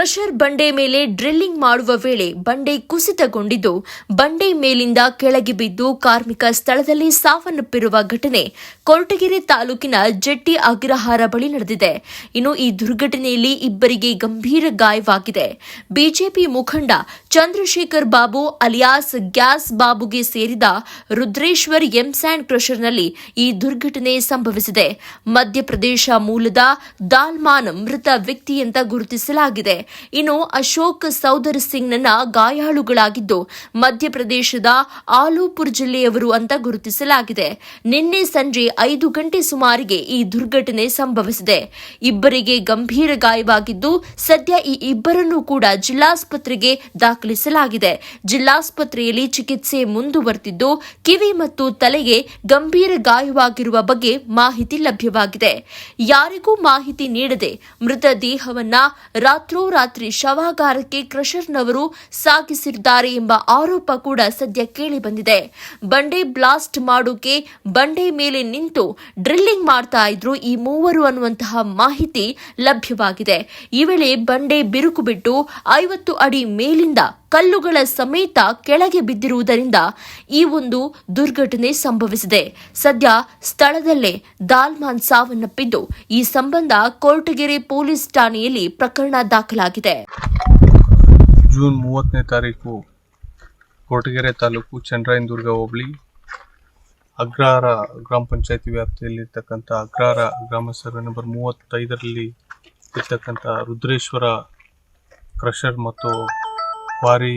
Crusher ಬಂಡೆ ಮೇಲೆ drilling ಮಾಡುವ ವೇಳೆ ಬಂಡೆ ಕುಸಿತಗೊಂಡಿದ್ದು, ಬಂಡೆ ಮೇಲಿಂದ ಕೆಳಗೆ ಬಿದ್ದು ಕಾರ್ಮಿಕ ಸ್ಥಳದಲ್ಲಿ ಸಾವನ್ನಪ್ಪಿರುವ ಘಟನೆ ಕೊರಟಗೆರೆ ತಾಲೂಕಿನ ಜೆಟ್ಟಿ ಅಗ್ರಹಾರ ಬಳಿ ನಡೆದಿದೆ. ಇನ್ನು ಈ ದುರ್ಘಟನೆಯಲ್ಲಿ ಇಬ್ಬರಿಗೆ ಗಂಭೀರ ಗಾಯವಾಗಿದೆ. ಬಿಜೆಪಿ ಮುಖಂಡ ಚಂದ್ರಶೇಖರ್ ಬಾಬು ಅಲಿಯಾಸ್ ಗ್ಯಾಸ್ ಬಾಬುಗೆ ಸೇರಿದ ರುದ್ರೇಶ್ವರ್ ಎಂಸ್ಯಾಂಡ್ ಕ್ರಷರ್ನಲ್ಲಿ ಈ ದುರ್ಘಟನೆ ಸಂಭವಿಸಿದೆ. ಮಧ್ಯಪ್ರದೇಶ ಮೂಲದ ದಾಲ್ಮಾನ್ ಮೃತ ವ್ಯಕ್ತಿ ಅಂತ ಗುರುತಿಸಲಾಗಿದೆ. ಇನ್ನು ಅಶೋಕ್ ಸೌದರ್ ಸಿಂಗ್ನನ್ನ ಗಾಯಾಳುಗಳಾಗಿದ್ದು ಮಧ್ಯಪ್ರದೇಶದ ಆಲೂಪುರ್ ಜಿಲ್ಲೆಯವರು ಅಂತ ಗುರುತಿಸಲಾಗಿದೆ. ನಿನ್ನೆ ಸಂಜೆ ಐದು ಗಂಟೆ ಸುಮಾರಿಗೆ ಈ ದುರ್ಘಟನೆ ಸಂಭವಿಸಿದೆ. ಇಬ್ಬರಿಗೆ ಗಂಭೀರ ಗಾಯವಾಗಿದ್ದು ಸದ್ಯ ಈ ಇಬ್ಬರನ್ನು ಕೂಡ ಜಿಲ್ಲಾಸ್ಪತ್ರೆಗೆ ದಾಖಲಿಸಲಾಗಿದೆ. ಜಿಲ್ಲಾಸ್ಪತ್ರೆಯಲ್ಲಿ ಚಿಕಿತ್ಸೆ ಮುಂದುವರೆದಿದ್ದು ಕಿವಿ ಮತ್ತು ತಲೆಗೆ ಗಂಭೀರ ಗಾಯವಾಗಿರುವ ಬಗ್ಗೆ ಮಾಹಿತಿ ಲಭ್ಯವಾಗಿದೆ. ಯಾರಿಗೂ ಮಾಹಿತಿ ನೀಡದೆ ಮೃತ ದೇಹವನ್ನ ರಾತ್ರೋರಾತ್ರಿ ಶವಾಗಾರಕ್ಕೆ ಕ್ರಷರ್ನವರು ಸಾಗಿಸಿದ್ದಾರೆ ಎಂಬ ಆರೋಪ ಕೂಡ ಸದ್ಯ ಕೇಳಿಬಂದಿದೆ ಬಂಡೆ ಬ್ಲಾಸ್ಟ್ ಮಾಡೋಕೆ ಬಂಡೆ ಮೇಲೆ ನಿಂತು ಡ್ರಿಲ್ಲಿಂಗ್ ಮಾಡ್ತಾ ಇದ್ರು ಈ ಮೂವರು ಅನ್ನುವಂತಹ ಮಾಹಿತಿ ಲಭ್ಯವಾಗಿದೆ. ಈ ವೇಳೆ ಬಂಡೆ ಬಿರುಕು ಬಿಟ್ಟು ಐವತ್ತು ಅಡಿ ಮೇಲಿಂದ ಕಲ್ಲುಗಳ ಸಮೇತ ಕೆಳಗೆ ಬಿದ್ದಿರುವುದರಿಂದ ಈ ಒಂದು ದುರ್ಘಟನೆ ಸಂಭವಿಸಿದೆ. ಸದ್ಯ ಸ್ಥಳದಲ್ಲೇ ದಾಲ್ಮಾನ್ ಸಾವನ್ನಪ್ಪಿದ್ದು, ಈ ಸಂಬಂಧ ಕೋರ್ಟಗೆರೆ ಪೊಲೀಸ್ ಠಾಣೆಯಲ್ಲಿ ಪ್ರಕರಣ ದಾಖಲಾಗಿದೆ. ಜೂನ್ ಮೂವತ್ತನೇ ತಾರೀಕು, ಕೋಟಗೆರೆ ತಾಲೂಕು ಚಂದ್ರಾಯನದುರ್ಗ ಹೋಬಳಿ ಅಗ್ರಹಾರ ಗ್ರಾಮ ಪಂಚಾಯತಿ ವ್ಯಾಪ್ತಿಯಲ್ಲಿರ್ತಕ್ಕಂಥ ಅಗ್ರಹಾರ ಗ್ರಾಮ ಸರ್ವೆ ನಂಬರ್ ಮೂವತ್ತೈದರಲ್ಲಿ ಇರ್ತಕ್ಕಂಥ ರುದ್ರೇಶ್ವರ ಕ್ರಷರ್ ಮತ್ತು ಕ್ವಾರಿ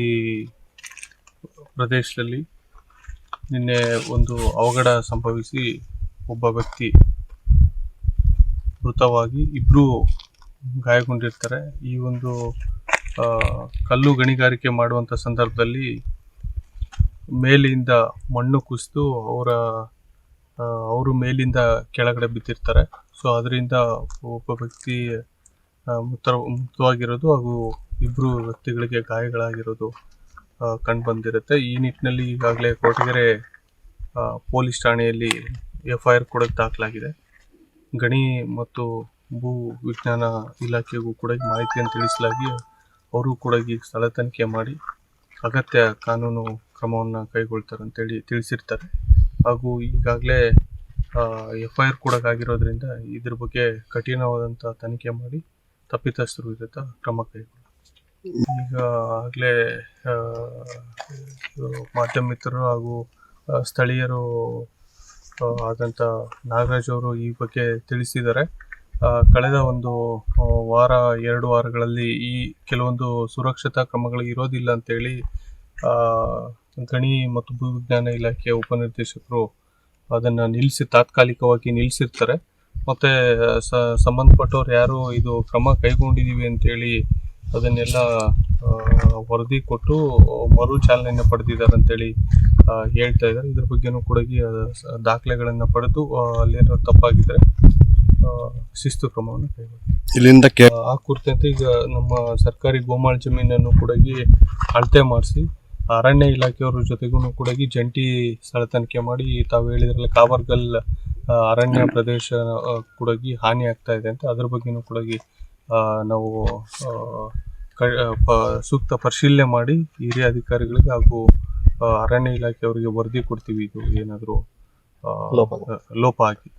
ಪ್ರದೇಶದಲ್ಲಿ ನಿನ್ನೆ ಒಂದು ಅವಘಡ ಸಂಭವಿಸಿ ಒಬ್ಬ ವ್ಯಕ್ತಿ ಮೃತವಾಗಿ ಇಬ್ಬರು ಗಾಯಗೊಂಡಿರ್ತಾರೆ. ಈ ಒಂದು ಕಲ್ಲು ಗಣಿಗಾರಿಕೆ ಮಾಡುವಂಥ ಸಂದರ್ಭದಲ್ಲಿ ಮೇಲಿಂದ ಮಣ್ಣು ಕುಸಿದು ಅವರ ಅವರು ಮೇಲಿಂದ ಕೆಳಗಡೆ ಬಿದ್ದಿರ್ತಾರೆ. ಸೊ ಅದರಿಂದ ಒಬ್ಬ ವ್ಯಕ್ತಿ ಮೃತ ಮೃತವಾಗಿರೋದು ಹಾಗೂ ಇಬ್ಬರು ವ್ಯಕ್ತಿಗಳಿಗೆ ಗಾಯಗಳಾಗಿರೋದು ಕಂಡು ಬಂದಿರುತ್ತೆ. ಈ ನಿಟ್ಟಿನಲ್ಲಿ ಈಗಾಗಲೇ ಕೊರಟಗೆರೆ ಪೊಲೀಸ್ ಠಾಣೆಯಲ್ಲಿ ಎಫ್ ಐ ಆರ್ ಕೂಡ ದಾಖಲಾಗಿದೆ. ಗಣಿ ಮತ್ತು ಭೂ ವಿಜ್ಞಾನ ಇಲಾಖೆಗೂ ಕೂಡ ಈ ಮಾಹಿತಿಯನ್ನು ತಿಳಿಸಲಾಗಿ ಅವರು ಕೂಡ ಈಗ ಸ್ಥಳ ತನಿಖೆ ಮಾಡಿ ಅಗತ್ಯ ಕಾನೂನು ಕ್ರಮವನ್ನು ಕೈಗೊಳ್ತಾರೆ ಅಂತೇಳಿ ತಿಳಿಸಿರ್ತಾರೆ. ಹಾಗೂ ಈಗಾಗಲೇ ಎಫ್ ಐ ಆರ್ ಕೂಡ ಆಗಿರೋದ್ರಿಂದ ಇದ್ರ ಬಗ್ಗೆ ಕಠಿಣವಾದಂಥ ತನಿಖೆ ಮಾಡಿ ತಪ್ಪಿತಸ್ಥರು ವಿರುದ್ಧ ಕ್ರಮ ಕೈಗೊಳ್ಳ ಈಗ ಆಗಲೇ ಮಾಧ್ಯಮ ಮಿತ್ರರು ಹಾಗೂ ಸ್ಥಳೀಯರು ಆದಂಥ ನಾಗರಾಜ್ ಅವರು ಈ ಬಗ್ಗೆ ತಿಳಿಸಿದ್ದಾರೆ. ಕಳೆದ ಒಂದು ವಾರ, ಎರಡು ವಾರಗಳಲ್ಲಿ ಈ ಕೆಲವೊಂದು ಸುರಕ್ಷತಾ ಕ್ರಮಗಳು ಇರೋದಿಲ್ಲ ಅಂತೇಳಿ ಗಣಿ ಮತ್ತು ಭೂವಿಜ್ಞಾನ ಇಲಾಖೆಯ ಉಪನಿರ್ದೇಶಕರು ಅದನ್ನು ನಿಲ್ಲಿಸಿ ತಾತ್ಕಾಲಿಕವಾಗಿ ನಿಲ್ಲಿಸಿರ್ತಾರೆ ಮತ್ತೆ ಸಂಬಂಧಪಟ್ಟವ್ರು ಯಾರು ಇದು ಕ್ರಮ ಕೈಗೊಂಡಿದ್ದೀವಿ ಅಂತೇಳಿ ಅದನ್ನೆಲ್ಲ ವರದಿ ಕೊಟ್ಟು ಮರು ಚಾಲನೆಯನ್ನು ಪಡೆದಿದ್ದಾರೆ ಅಂತೇಳಿ ಹೇಳ್ತಾ ಇದ್ದಾರೆ. ಇದ್ರ ಬಗ್ಗೆನೂ ಕೂಡ ದಾಖಲೆಗಳನ್ನು ಪಡೆದು ಅಲ್ಲೇನೋ ಅಲ್ಲೇನಾದ್ರು ಆ, ಶಿಸ್ತು ಕ್ರಮವನ್ನು ಕೈಗೊಳ್ಳಿ. ಇಲ್ಲಿಂದ ಆ ಕುರಿತಂತೆ ಈಗ ನಮ್ಮ ಸರ್ಕಾರಿ ಗೋಮಾಳ ಜಮೀನನ್ನು ಕೂಡ ಅಳತೆ ಮಾಡಿಸಿ ಅರಣ್ಯ ಇಲಾಖೆಯವರ ಜೊತೆಗೂ ಕೂಡ ಜಂಟಿ ಸ್ಥಳ ತನಿಖೆ ಮಾಡಿ ತಾವು ಹೇಳಿದ್ರಲ್ಲ ಕಾವರ್ಗಲ್ ಅರಣ್ಯ ಪ್ರದೇಶ ಕೂಡ ಹಾನಿ ಆಗ್ತಾ ಇದೆ ಅಂತ ಅದ್ರ ಬಗ್ಗೆನೂ ಕೂಡ ನಾವು ಪ- ಸೂಕ್ತ ಪರಿಶೀಲನೆ ಮಾಡಿ ಹಿರಿಯ ಅಧಿಕಾರಿಗಳಿಗೆ ಹಾಗೂ ಅರಣ್ಯ ಇಲಾಖೆಯವರಿಗೆ ವರದಿ ಕೊಡ್ತೀವಿ ಇದು ಏನಾದರೂ ಲೋಪ. ಲೋಪ ಆಗಿ